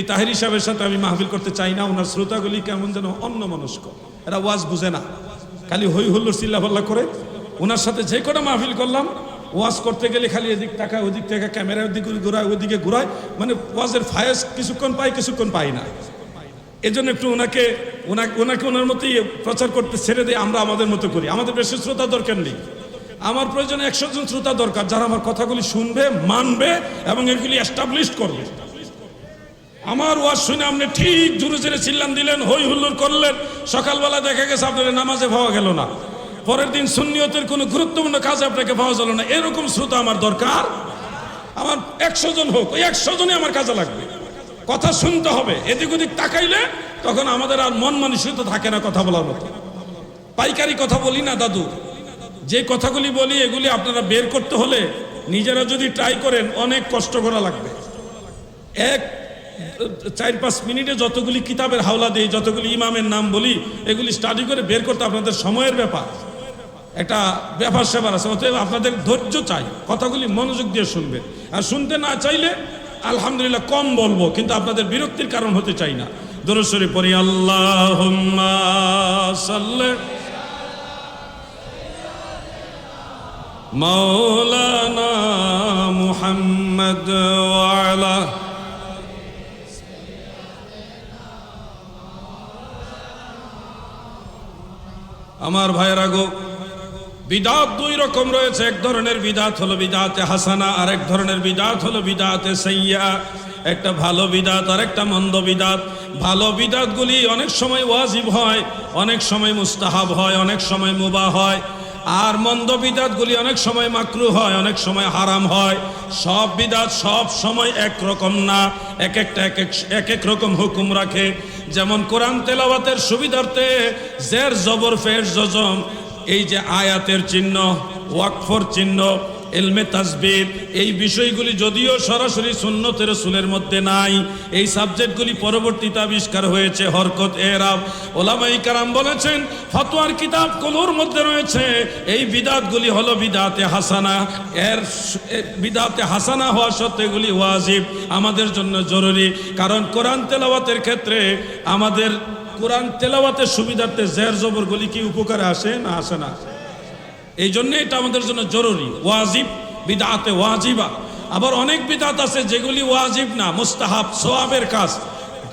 এই তাহিরি সাহেবের সাথে আমি মাহফিল করতে চাই না, ওনার শ্রোতাগুলি কেমন যেন অন্য মনস্ক এরা ওয়াজ বুঝে না। খালি হই হুল্লোর চিল্লাফাল্লা করে। ওনার সাথে যে কটা মাহফিল করলাম, ওয়াজ করতে গেলে খালি এদিক তাকায়, ওদিক থেকে ক্যামেরার দিকে ঘুরায়, ওদিকে ঘুরায়। মানে ওয়াজের ফায়াস কিছুক্ষণ পাই কিছুক্ষণ পাই না। এজন্য একটু ওনাকে ওনাকে ওনাকে ওনার মতোই প্রচার করতে ছেড়ে দিয়ে আমরা আমাদের মতো করি। আমাদের বেশি শ্রোতা দরকার নেই। আমার প্রয়োজনে একশো জন শ্রোতা দরকার, যারা আমার কথাগুলি শুনবে, মানবে এবং এগুলি এস্টাবলিশ করবে। আমার ওয়াজ শুনে আপনি ঠিক জোরে জোরে চিল্লান দিলেন, হই হুল্লোড় করলেন। সকালবেলা দেখা গেছে আপনার নামাজে পাওয়া গেল না। পরের দিন সুন্নিয়তের কোনো গুরুত্বপূর্ণ কাজ আপনাকে পাওয়া গেল না। এরকম শ্রোতা আমার দরকার। আমার একশো জন হোক, ওই একশো জনই আমার কাজে লাগবে। কথা শুনতে হবে, এদিক ওদিক তাকাইলে তখন আমাদের আর মন মানসিকতা থাকে না কথা বলার মতো। পাইকারি কথা বলি না, দাদু। যে কথাগুলি বলি, এগুলি আপনারা বের করতে হলে নিজেরা যদি ট্রাই করেন, অনেক কষ্ট করা লাগবে। এক চার পাঁচ মিনিটে যতগুলি কিতাবের হাওলা দিই, যতগুলি ইমামের নাম বলি, এগুলি স্টাডি করে বের করতে আপনাদের সময়ের ব্যাপার। একটা ব্যাপার স্যাপার আছে, অতএব আপনাদের ধৈর্য চাই, কথাগুলি মনোযোগ দিয়ে শুনবেন। আর শুনতে না চাইলে, আলহামদুলিল্লাহ কম বলব, কিন্তু আপনাদের বিরক্তির কারণ হতে চাই না। দরসরি পরি আল্লাহ মৌলানা মুহাম্মদ ওয়ালা আমার ভাইয়েরা গো, বিদাত দুই রকম রয়েছে। এক ধরনের বিদাত হলো বিদাতে হাসানা, আর এক ধরনের বিদাত হলো বিদাতে সাইয়া একটা ভালো বিদাত, আর একটা মন্দ বিদাত। ভালো বিদাতগুলি অনেক সময় ওয়াজিব হয়, অনেক সময় মুস্তাহাব হয়, অনেক সময় মুবা হয়। আর মন্দ বিদাতগুলি অনেক সময় মাকরু হয়, অনেক সময় হারাম হয়। সব বিদাত সব সময় এক রকম না, এক একটা এক এক এক এক রকম হুকুম রাখে। যেমন কোরআন তেলাওয়াতের সুবিধার্থে জের জবর ফের জজম এই যে আয়াতের চিহ্ন ওয়াকফর চিহ্ন এলমে তাসবির এই বিষয়গুলি যদিও সরাসরি সুন্নতের রসুলের মধ্যে নাই, এই সাবজেক্টগুলি পরবর্তীতে আবিষ্কার হয়েছে, হরকত, এরাব। ওলামাই কারাম বলেছেন, ফতোয়ার কিতাবগুলোর মধ্যে রয়েছে, এই বিদাতগুলি হলো বিদাতে হাসানা, এর বিদাতে হাসানা হওয়া সত্ত্বে এগুলি ওয়াজিব, আমাদের জন্য জরুরি, কারণ কোরআন তেলাওয়াতের ক্ষেত্রে আমাদের কোরআন তেলাওয়াতের সুবিধার্থে জের জবরগুলি কি উপকারে আসে না আসে না? এই জন্য এটা আমাদের জন্য জরুরি। ওয়াজিব, বিদাতে ওয়াজিবা। আবার অনেক বিদাত আছে যেগুলি ওয়াজিব না, মুস্তাহাব, সোয়াবের কাজ।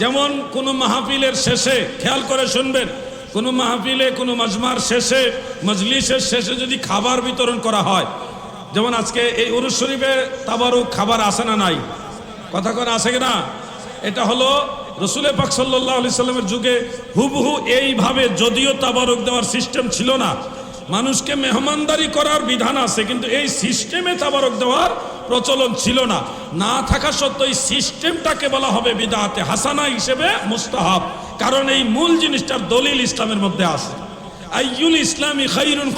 যেমন কোনো মাহফিলের শেষে, খেয়াল করে শুনবেন, কোনো মাহফিলে, কোনো মজমার শেষে, মজলিসের শেষে যদি খাবার বিতরণ করা হয়, যেমন আজকে এই উরুস শরীফে তাবারও খাবার আসে না নাই? কথা করে আসে না এটা হলো রসুলে পাক সাল্লাহ আলি সাল্লামের যুগে হুবহু এইভাবে যদিও তাবারক দেওয়ার সিস্টেম ছিল না মানুষকে মেহমানদারি করার বিধান আছে, কিন্তু এই সিস্টেমে তাবারক দেওয়ার প্রচলন ছিল না। না থাকা সত্ত্বেও এই সিস্টেমটাকে বলা হবে বিদাতে হাসানা হিসেবে মুস্তাহাব, কারণ এই মূল জিনিসটার দলিল ইসলামের মধ্যে আছে। আইয়ুল ইসলামী খাইরুন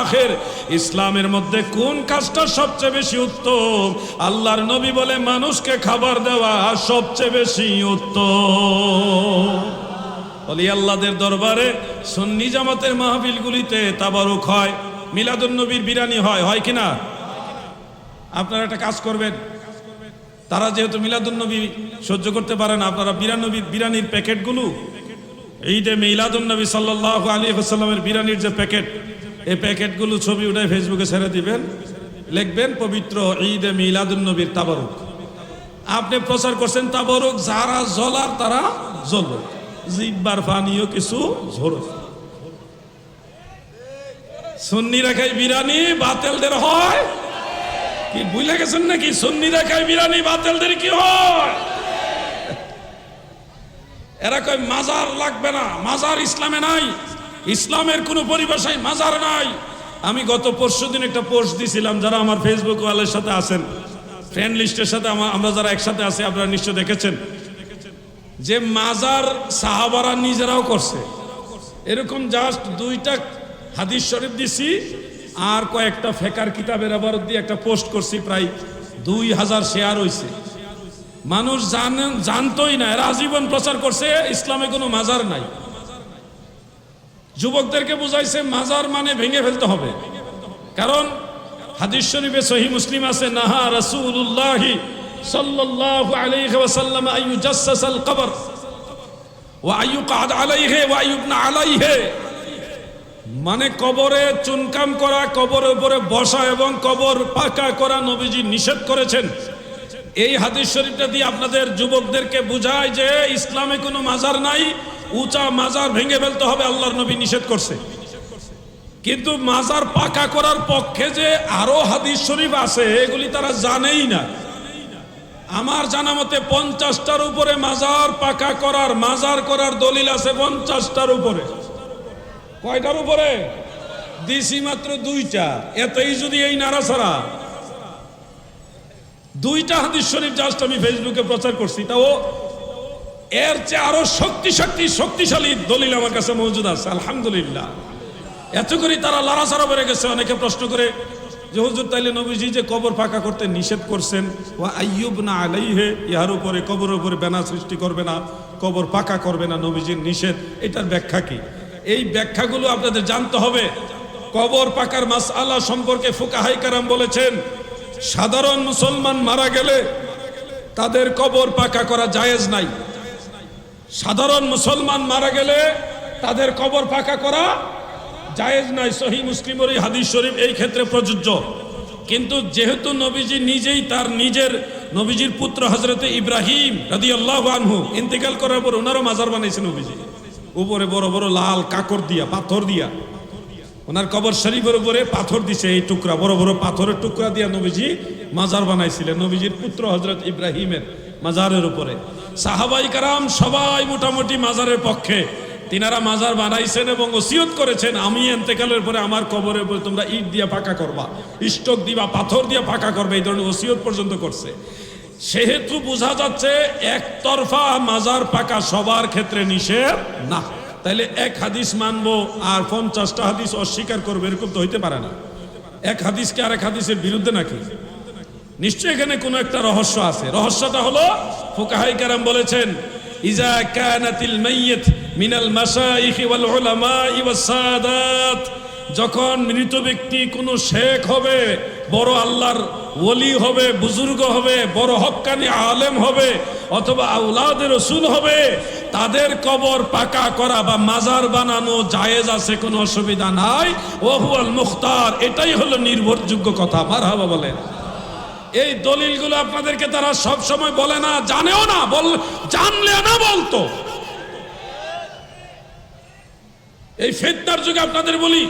আখির। ইসলামের মধ্যে কোন কাজটা সবচেয়ে বেশি উত্তম? আল্লাহর নবী বলে, মানুষকে খাবার দেওয়া সবচেয়ে বেশি উত্তম। অলি আল্লাহদের দরবারে সুন্নি জামাতের মাহফিলগুলিতে তাবারুক হয় মিলাদুন নবীর বিরানি হয় হয় কি না? আপনারা একটা কাজ করবেন। তারা যেহেতু মিলাদুন নবী সহ্য করতে পারেন আপনারা বিরানবী বিরানির প্যাকেটগুলো, ঈদে মিলাদুন নবী সাল্লাহ আলী হাসাল্লামের বিরানির যে প্যাকেট, এই প্যাকেটগুলো ছবি উঠে ফেসবুকে ছেড়ে দিবেন, লিখবেন, পবিত্র ঈদে মিলাদুন নবীর তাবারুক। আপনি প্রচার করছেন তাবারুক, যারা জ্বলার তারা জ্বলবে। জিব্বার পানিও কিছু ঝোড়ো সুন্নি রেখায় বিরানি, বাতেলদের হয়। কি, বুঝলে গেছেন নাকি? সুন্নি রেখায় বিরানি, বাতেলদের কি হয়? এরা কয়, মাজার লাগবে না, মাজার ইসলামে নাই। ইসলামের কোনো পরিভাষায় মাজার নাই। আমি গত পরশু দিন একটা পোস্ট দিছিলাম, যারা আমার ফেসবুক ওয়ালের সাথে আছেন। ফ্রেন্ড লিস্টের সাথে আমরা যারা একসাথে আছি, আপনারা নিশ্চয় দেখেছেন। যে মাজার সাহাবারা নিজেরাও করছে। এরকম জাস্ট দুইটা হাদিস শরীফ দিছি, আর কয়েকটা ফেকার কিতাবের আবার দিয়ে একটা পোস্ট করছি, প্রায় দুই হাজার শেয়ার হয়েছে মানুষ জানেন জানতোই না, এরা আজীবন প্রচার করছে, ইসলামে কোনো মাজার নাই। যুবকদেরকে বুঝাইছে, মাজার মানে ভেঙে ফেলতে হবে। কারণ হাদিস শরীফে সহি মুসলিম আছে, নাহা রাসূলুল্লাহি সাল্লাল্লাহু আলাইহি ওয়াসাল্লাম আইয়ু জাসসাসাল কবর ওয়া আইয়ু কাদ আলাইহি, ওয়া আইয়ুবনা আলাইহি। মানে কবরে চুনকাম করা, কবরের উপরে বসা এবং কবর পাকা করা নবীজি নিষেধ করেছেন। এই হাদিস শরীফটা দিয়ে আপনাদের যুবকদেরকে বুঝায় যে ইসলামে কোনো মাজার নাই, উঁচা মাজার ভেঙে ফেলতে হবে, আল্লাহর নবী নিষেধ করছে। কিন্তু মাজার পাকা করার পক্ষে যে আরও হাদিস শরীফ আছে, এগুলি তারা জানেই না। আমার জানা মতে পঞ্চাশটার উপরে মাজার পাকা করার, মাজার করার দলিল আছে পঞ্চাশটার উপরে। কয়টার উপরে? দিছি মাত্র দুইটা। এতেই যদি এই নাড়াছাড়া। দুইটা হাদিস শরীফ জাস্ট আমি ফেসবুকে প্রচার করছি, তাও এর চেয়ে আরও শক্তি শক্তি শক্তিশালী দলিল আমার কাছে মজুদ আছে, আলহামদুলিল্লাহ। এত করে তারা লাড়াচাড়া বেড়ে গেছে, অনেকে প্রশ্ন করে যে হুজুর তাইলে নবীজি যে কবর ফাঁকা করতে নিষেধ করছেন ও আইয়ুব না আলাইহে, ইহার উপরে কবর উপরে বেনা সৃষ্টি করবে না, কবর পাকা করবে না নবীজির নিষেধ। এটার ব্যাখ্যা কি? এই ব্যাখ্যাগুলো আপনাদের জানতে হবে। কবর পাকার মাস আল্লাহ সম্পর্কে ফুকাহাই কারাম বলেছেন, সাধারণ মুসলমান মারা গেলে তাদের কবর পাকা করা জায়েজ নাই। সাধারণ মুসলমান মারা গেলে তাদের কবর পাকা করা জায়েজ নাই সহি মুসলিমের এই হাদিস শরীফ এই ক্ষেত্রে প্রযোজ্য। কিন্তু যেহেতু নবীজি নিজেই তার নিজের নবীজির পুত্র হজরতে ইব্রাহিম রাদি আল্লাহ আনহু ইন্তেকাল করার পর ওনারও মাজার বানাইছে নবীজি। উপরে বড় বড় লাল কাকর দিয়া, পাথর দিয়া। ওনার কবর শরীফের উপরে পাথর দিছে এই টুকরা, বড় বড় পাথরের টুকরা দিয়া নবীজি মাজার বানাইছিলেন, নবীজির পুত্র হজরত ইব্রাহিমের মাজারের উপরে। সাহাবাই কারাম সবাই মোটামুটি মাজারের পক্ষে। তিনারা মাজার বানাইছেন এবং ওসিয়ত করেছেন, আমি এন্তেকালের পরে আমার কবরের উপরে তোমরা ইট দিয়া পাকা করবা, স্টোক দিবা, পাথর দিয়া পাকা করবে, এই ধরনের ওসিয়ত পর্যন্ত করছে। সেহেতু বোঝা যাচ্ছে, একতরফা মাজার পাকা সবার ক্ষেত্রে নিষেধ না। তাইলে এক হাদিস মানবো আর পঞ্চাশটা হাদিস অস্বীকার করব, এরকম তো হইতে পারে না। এক হাদিসকে আর এক হাদিসের বিরুদ্ধে নাকি? নিশ্চয় এখানে কোনো একটা রহস্য আছে। রহস্যটা হলো, ফুকাহাই কারাম বলেছেন, ইজা কানাতিল মাইয়িত মিনাল মাশাইখি ওয়াল উলামা ওয়াস সাদাত। যখন মৃত ব্যক্তি কোনো শেখ হবে, বড় আল্লাহর ওলি হবে, বুজুর্গ হবে, বড় হক্কানি আলেম হবে, অথবা আউলাদের রসুল হবে, তাদের কবর পাকা করা বা মাজার বানানো জায়েজ আছে, কোনো অসুবিধা নাই। ওহুয়াল মুখতার, এটাই হলো নির্ভরযোগ্য কথা। মারহাবা বলেন। এই দলিলগুলো আপনাদেরকে তারা সব সময় বলে না, জানেও না, বল জানলে না বলতো। এই ফেতনার যুগে আপনাদের বলি,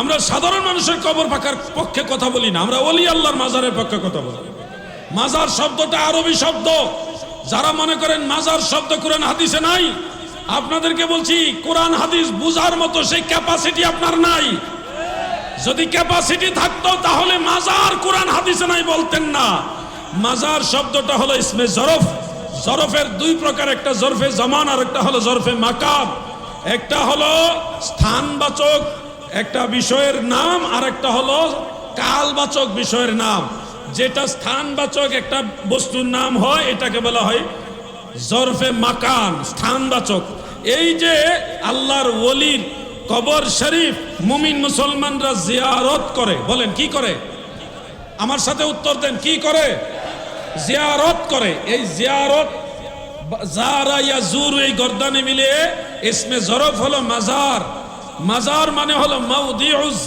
আমরা সাধারণ মানুষের কবর পাকার পক্ষে কথা বলি না, আমরা অলি আল্লাহর মাজারের পক্ষে কথা বলি। মাজার শব্দটা আরবি শব্দ। যারা মনে করেন মাজার শব্দ কোরআন হাদিসে নাই, আপনাদেরকে বলছি, কোরআন হাদিস বুঝার মতো সেই ক্যাপাসিটি আপনার নাই। যদি ক্যাপাসিটি থাকতো, তাহলে মাজার কোরআন হাদিসে নাই বলতেন না। মাজার শব্দটা হলো ইসমে জরফ। জরফের দুই প্রকার, একটা জরফে জমান আর একটা হলো জরফে মাকাম। একটা হলো স্থানবাচক একটা বিষয়ের নাম আর একটা হলো কালবাচক বিষয়ের নাম। যেটা স্থানবাচক একটা বস্তুর নাম হয়, এটাকে বলা হয় জরফে মাকান, স্থানবাচক। এই যে আল্লাহর ওলির কবর শরীফ মুমিন মুসলমানরা জিয়ারত করে, বলেন কি করে? আমার সাথে উত্তর দেন, কি করে? জিয়ারত করে। এই জিয়ারত জারা ইয়া জুর এই গর্দানে মিলে, ইসমে জরফ হলো মাজার। মাজার মানে হলো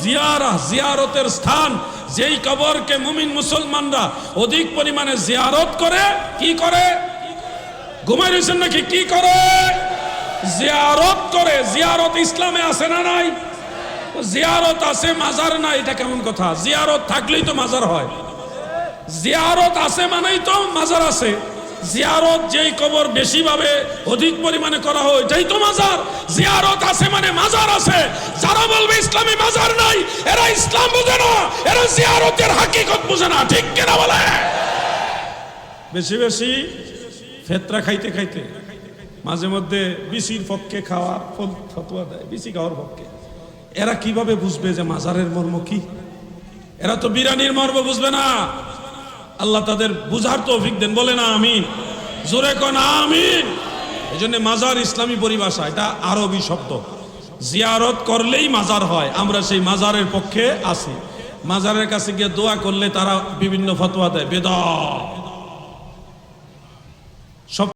জিয়ারা, জিয়ারতের স্থান। যেই কবরকে মুমিন মুসলমানরা অধিক পরিমাণে জিয়ারত করে, কি করে? ঘুমাই রয়েছেন নাকি? কি করে? জিয়ারত করে। জিয়ারত ইসলামে আছে না নাই? জিয়ারত আছে, মাজার না এটা কেমন কথা? জিয়ারত থাকলেই তো মাজার হয়। জিয়ারত আছে মানেই তো মাজার আছে। জিয়ারত যেই কবর বেশি ভাবে অধিক পরিমাণে করা হয় এটাই তো মাজার। জিয়ারত আছে মানে মাজার আছে। যারা বলবে ইসলামী মাজার নাই, এরা ইসলাম বোঝে না, এরা জিয়ারতের হাকিকত বোঝে না। ঠিক কিনা বলে? বেশি বেশি ফেতরা খাইতে খাইতে মাঝে মধ্যে বিসির পক্ষে খাওয়ার ফল- ফতোয়া দেয়, বিসি খাওয়ার পক্ষে। এরা কীভাবে বুঝবে যে মাজারের মর্ম কি? এরা তো বিরানির মর্ম বুঝবে না। আল্লাহ তাদের বুঝার তৌফিক দেন বলে না আমিন। জোরে কন, আমিন। এই জন্য মাজার ইসলামী পরিভাষা, এটা আরবি শব্দ। জিয়ারত করলেই মাজার হয়, আমরা সেই মাজারের পক্ষে আছি। মাজারের কাছে গিয়ে দোয়া করলে তারা বিভিন্ন ফতোয়া দেয়, বেদা।